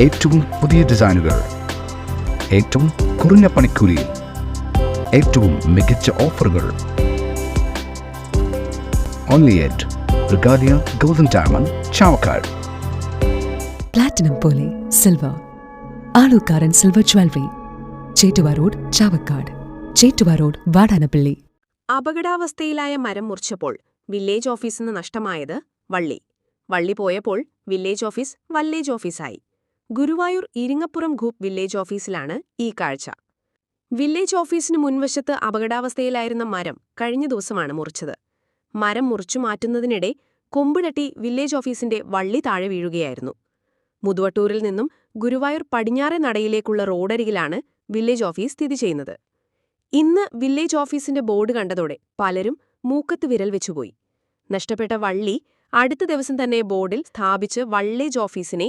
ഏറ്റവും പുതിയ ഡിസൈനുകൾ ഏറ്റവും കുറഞ്ഞ പണിക്കൂലിയിൽ ഏറ്റവും മികച്ച ഓഫറുകൾ. Only at Regalia golden diamond Chavakkad platinum പോലെ silver Alukkaran silver jewellery Chettuva road Chavakkad Chettuva road Vadanappally. അപകടാവസ്ഥയിലായ മരം മുറിച്ചപ്പോൾ വില്ലേജ് ഓഫീസിന് നഷ്ടമായത് വള്ളി. വള്ളി പോയപ്പോൾ വില്ലേജ് ഓഫീസ് വല്ലേജ് ഓഫീസായി ഗുരുവായൂർ ഇരിങ്ങപ്പുറം ഗ്രൂപ്പ് വില്ലേജ് ഓഫീസിലാണ് ഈ കാഴ്ച. വില്ലേജ് ഓഫീസിന് മുൻവശത്ത് അപകടാവസ്ഥയിലായിരുന്ന മരം കഴിഞ്ഞ ദിവസമാണ് മുറിച്ചത്. മരം മുറിച്ചു മാറ്റുന്നതിനിടെ കൊമ്പുടട്ടി വില്ലേജ് ഓഫീസിന്റെ വള്ളി താഴെ വീഴുകയായിരുന്നു. മുതുവട്ടൂരിൽ നിന്നും ഗുരുവായൂർ പടിഞ്ഞാറെ നടയിലേക്കുള്ള റോഡരികിലാണ് വില്ലേജ് ഓഫീസ് സ്ഥിതി ചെയ്യുന്നത്. ഇന്ന് വില്ലേജ് ഓഫീസിന്റെ ബോർഡ് കണ്ടതോടെ പലരും മൂക്കത്ത് വിരൽ വെച്ചുപോയി. നഷ്ടപ്പെട്ട വള്ളി അടുത്ത ദിവസം തന്നെ ബോർഡിൽ സ്ഥാപിച്ച് വള്ളേജ് ഓഫീസിനെ